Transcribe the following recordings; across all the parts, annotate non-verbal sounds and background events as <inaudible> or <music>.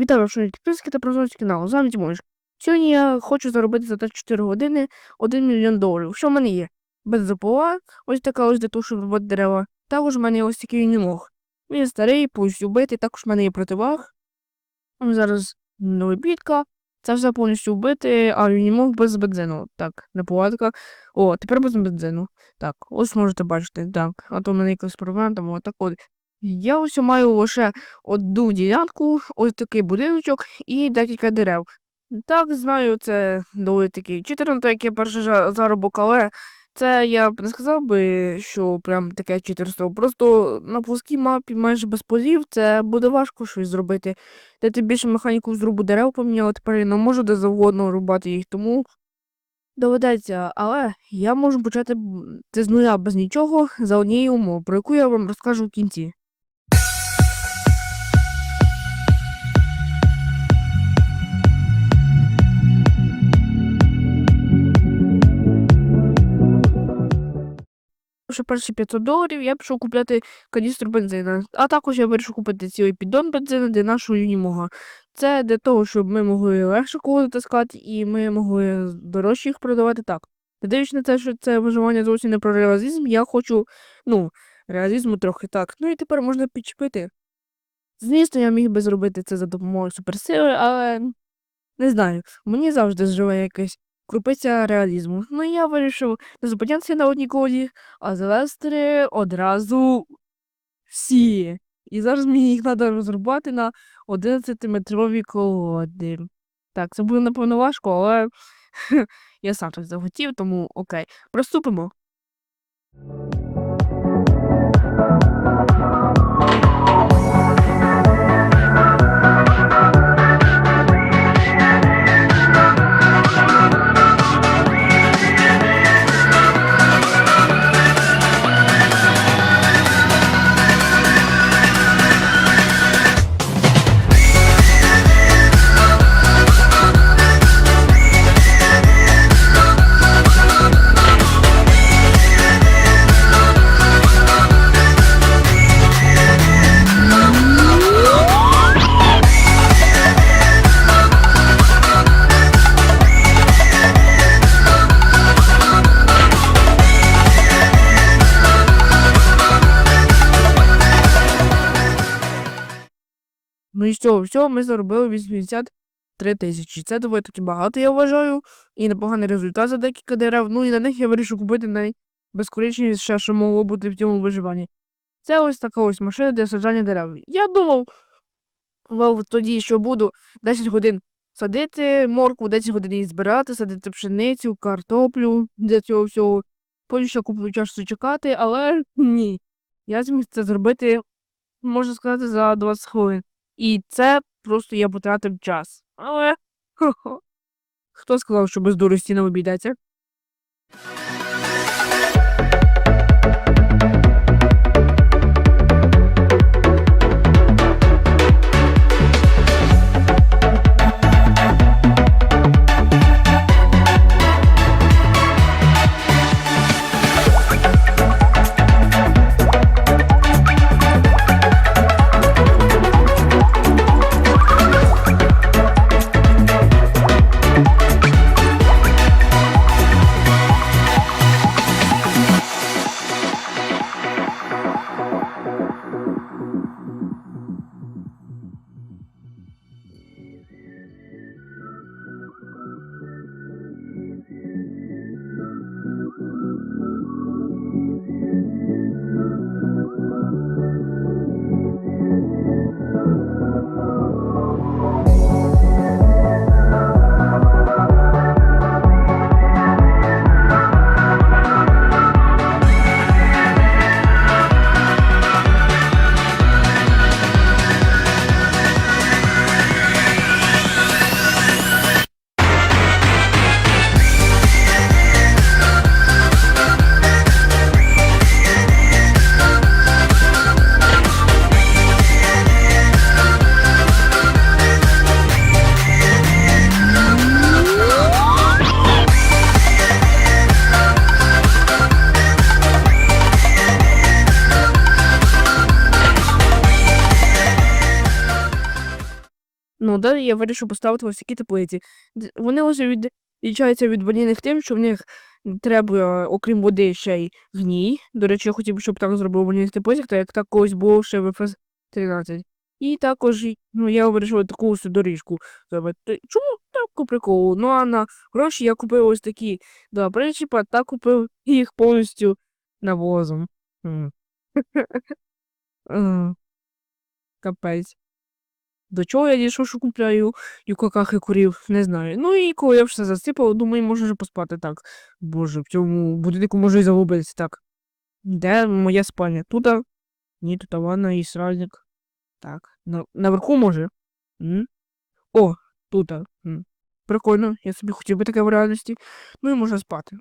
Вітаю ваші підписки та прозорці каналу. З вами Тимош. Сьогодні я хочу заробити за 4 години 1 мільйон доларів. Що в мене є? Без Бензопила, ось така ось для того, дерева. Також в мене є ось такий унімог. Він старий, повністю вбитий, також в мене є противаг. Зараз новобітка. Це все повністю вбити, а унімог без бензину. Так, неполадка. О, тепер без бензину. Так, ось можете бачити. Так, а то в мене якась проблема, тому отак от. Я ось маю лише одну ділянку, ось такий будиночок і декілька дерев. Так, знаю, це доволі такий читер, так як перший заробок, але це я б не сказав би, що прям таке читерство. Просто на плоскій мапі майже без полів це буде важко щось зробити. Де ти більше механіку зрубу дерев поміняла, тепер я не можу де завгодно рубати їх, тому доведеться. Але я можу почати це з нуля без нічого за однією умовою, про яку я вам розкажу в кінці. Що перші 500 доларів я пішов купляти каністру бензина. А також я вирішив купити цілий піддон бензину для нашого юнімога. Це для того, щоб ми могли легше кого таскати і ми могли дорожче їх продавати так. Дивлячись на те, що це виживання зовсім не про реалізм, я хочу, ну, реалізму трохи так. Ну і тепер можна підчепити. Звісно, я міг би зробити це за допомогою суперсили, але не знаю, мені завжди живе якась крупиця реалізму. Ну я вирішив не зупинятися на одній колі, а завести одразу всі. І зараз мені їх треба розрубати на 11-метрові колоди. Так, це буде, напевно, важко, але <laughs> я сам так захотів, тому окей. Приступимо. Ну і з цього всього ми заробили 83 тисячі. Це доволі таки багато, я вважаю. І непоганий результат за декілька дерев. Ну і на них я вирішив купити найбезкоричніше, що могло бути в цьому виживанні. Це ось така ось машина для саджання дерев. Я думав мав тоді, що буду 10 годин садити моркву, 10 годин її збирати, садити пшеницю, картоплю для цього всього. Потім ще куплю часу чекати, але ні. Я зміг це зробити, можна сказати, за 20 хвилин. І це просто я потратив час. Але <laughs> хо-хо. Хто сказав, що без дурості не обійдеться? Далі я вирішив поставити ось такі теплиці. Вони лише відрізняються від ванільних тим, що в них треба, окрім води, ще й гній. До речі, я хотів, щоб так зробив в ванільних теплицях, так як так колись було ще в ФС 13. І також ну, я вирішив таку ось доріжку зробити. Чому так приколу? Ну а на гроші я купив ось такі два причіпа та купив їх повністю навозом. <laughs> Е, Капець. До чого я дійшов, що купляю юкаках і курів, не знаю. Ну і коли я все засипав, думаю, можна вже поспати так. Боже, в цьому будинку можу і загубитися так. Де моя спальня? Тут? Ні, тут ванна і сральник. Так. На, наверху може? М? О, тут. Прикольно, я собі хотів би таке в реальності. Ну і можна спати.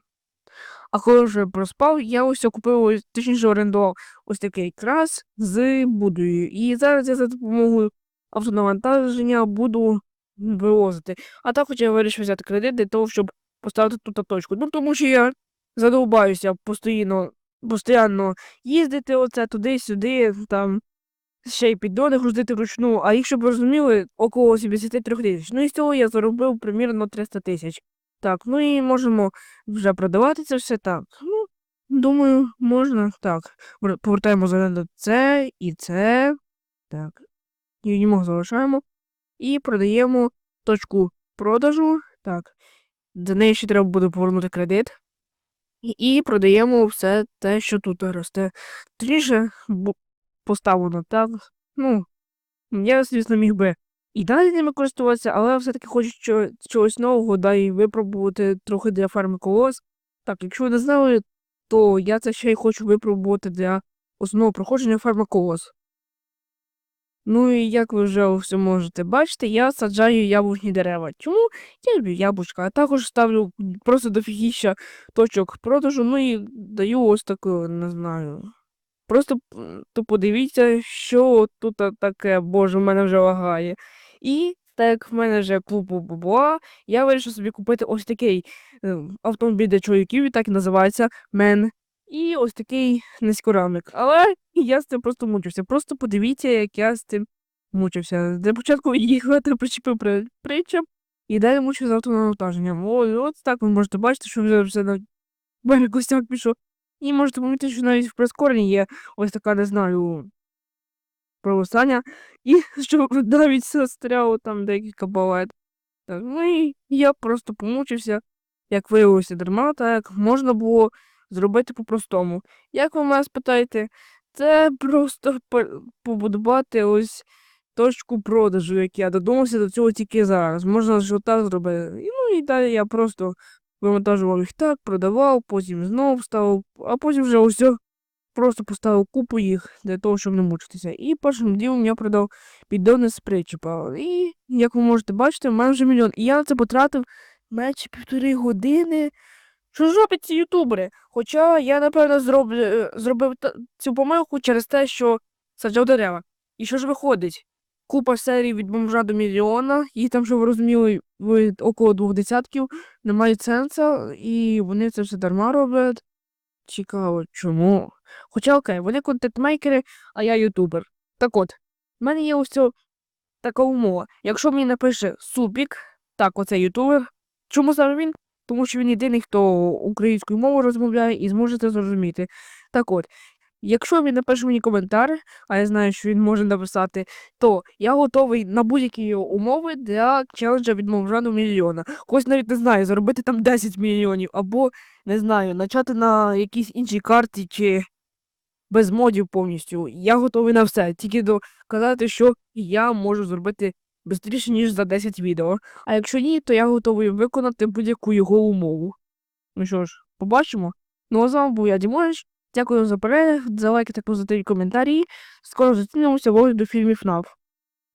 А коли вже проспав, я ось купив, точніше орендував ось такий крас з будою. І зараз я за допомогою автонавантаження буду вивозити. А також я вирішив взяти кредит для того, щоб поставити тут точку. Ну тому що я задовбаюся постійно, постійно їздити оце туди-сюди, там ще й піддони грузити вручну, а щоб ви розуміли, около 73 тисяч. Ну і з цього я заробив примірно 300 тисяч. Так, ну і можемо вже продавати це все так. Ну, думаю, можна. Так. Повертаємо з оренду це і це. Так. Юнімо залишаємо. І продаємо точку продажу. Так. За неї ще треба буде повернути кредит. І, продаємо все те, що тут росте. Бу- поставлено так. Ну, я, звісно, міг би і далі ними користуватися, але все-таки хочу чогось нового, да і випробувати трохи для ферми колос. Так, якщо ви не знали, то я це ще й хочу випробувати для основного проходження ферми колос. Ну і як ви вже все можете бачити, я саджаю яблучні дерева. Чому? Я люблю яблучка, а також ставлю просто дофігіща точок продажу, ну і даю ось таку, не знаю. Просто то подивіться, що тут таке, боже, в мене вже лагає. І так як в мене вже купу бабла, я вирішив собі купити ось такий е, автомобіль для чоловіків, він так і називається Мен. І ось такий низькорамник. Але я з цим просто мучився. Просто подивіться, як я з цим мучився. Для початку їхати причепив при і далі мучив з автонавантаженням. О, і от так ви можете бачити, що вже все на костяк пішов. І можете помітити, що навіть в прискоренні є ось така, не знаю, провисання, і <laughs> що навіть застряло там декілька балет. Так, ну і я просто помучився, як виявилося дарма, так можна було зробити по-простому. Як ви мене спитаєте, це просто <laughs> побудувати ось точку продажу, як я додумався до цього тільки зараз. Можна ж отак зробити. І, ну і далі я просто вивантажував їх так, продавав, потім знов ставив, а потім вже ось просто поставив купу їх для того, щоб не мучитися. І першим ділом я продав піддони з причіпа. І, як ви можете бачити, в мене вже мільйон. І я на це потратив менше півтори години. Що ж роблять ці ютубери? Хоча я, напевно, зроблю, е, зробив цю помилку через те, що саджав дерева. І що ж виходить? Купа серій від бомжа до мільйона, і там, щоб ви розуміли, від около двох десятків немає сенсу, і вони це все дарма роблять. Цікаво, чому? Хоча окей, вони контент-мейкери, а я ютубер. Так от, в мене є ось така умова. Якщо мені напише Супік, так, оце ютубер. Чому саме він? Тому що він єдиний, хто українською мовою розмовляє і зможе це зрозуміти. Так от, якщо він напише мені коментар, а я знаю, що він може написати, то я готовий на будь-які його умови для челенджа від Мовжану мільйона. Когось навіть не знаю, заробити там 10 мільйонів, або не знаю, начати на якійсь іншій карті чи без модів повністю. Я готовий на все. Тільки доказати, що я можу зробити швидше, ніж за 10 відео. А якщо ні, то я готовий виконати будь-яку його умову. Ну що ж, побачимо. Ну а з вами був я Дімонич. Дякую за перегляд, за лайки та позитивні коментарі. Скоро зустрінемося в огляду фільмів ФНАФ.